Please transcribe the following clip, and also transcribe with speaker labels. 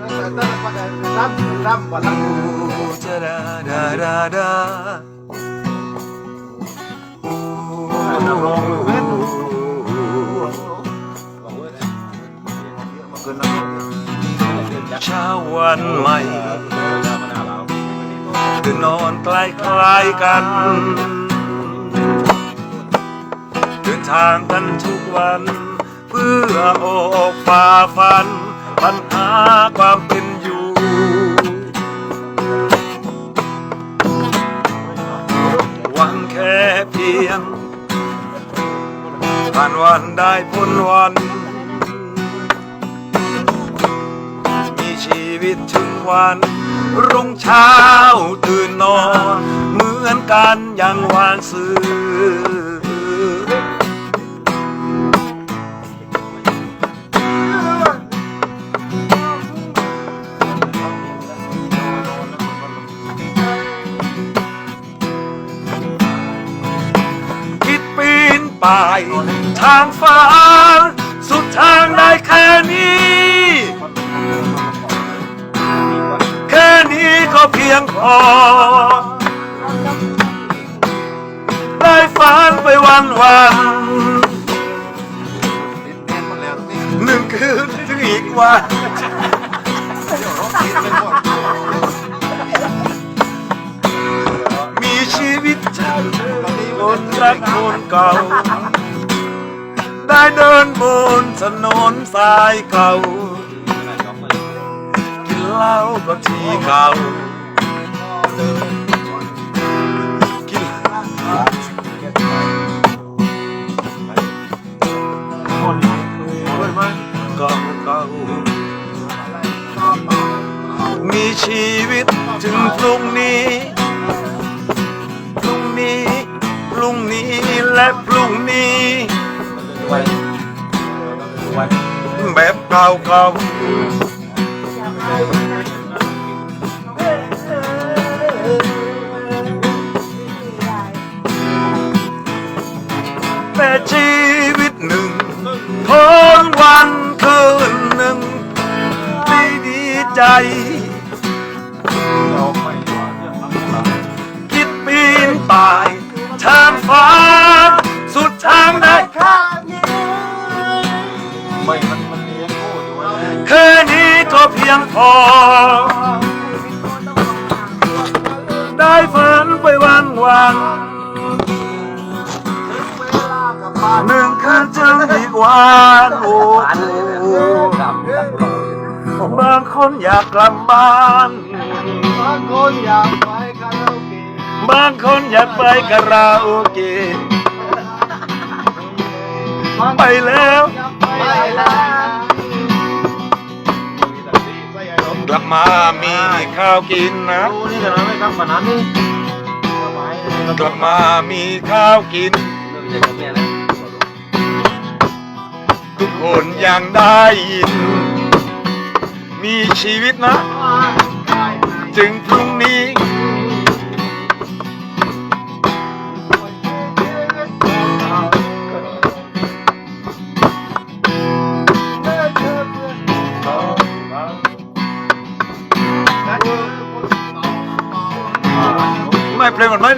Speaker 1: เว้
Speaker 2: เช้าวันใหม่คือนอนใกล้คล้ายๆกัน เดินทางกันทุกวัน เพื่อออกฝ่าฟัน ปัญหาความเป็นอยู่หวังแค่เพียงผ่านวันได้พ้นวัน มีชีวิตถึงวัน รุ่งเช้าตื่นนอน เหมือนกันอย่างวานซื้อายทางฟ้า สุดทางได้แค่นี้ แค่นี้ก็เพียงพอ ได้ฝันไปวันวันหนึ่งคืนถึงอีกวันมีชีวิตฉันคนรักคนเก่า นบนถนนสายเก่ากินเหล้าก็ที่เก่ากินเก่าเก่ามีชีวิตถึงพรุ่งนี้พรุ่งนี้พรุ่งนี้และพรุ่งนี้ แบบเก่าเก่าแต่ชีวิตหนึ่งคนวันคืนหนึ่งไม่ดีใจคิดปีนป่ายทางฟ้า สุดทางได้
Speaker 1: ไม่มัน
Speaker 2: แค่นี้ก็เพียงพอ ได้ฝันไปวันวันหนึ่งคืนจึงอีกวันโอ้บางคนอยากกลับบ้าน
Speaker 1: บางคนอยากไปคาราโอเกะ
Speaker 2: บางคนอยากไปคาราโอเกะไปแล้ว มามีข้าวกินนะ
Speaker 1: ดูนี่กันนะไม่ครับขนาดนี้
Speaker 2: กลับมามีข้าวกินทุกคนยังได้ยิน มีชีวิตนะ จึงพรุ่งนี้ my play on mine.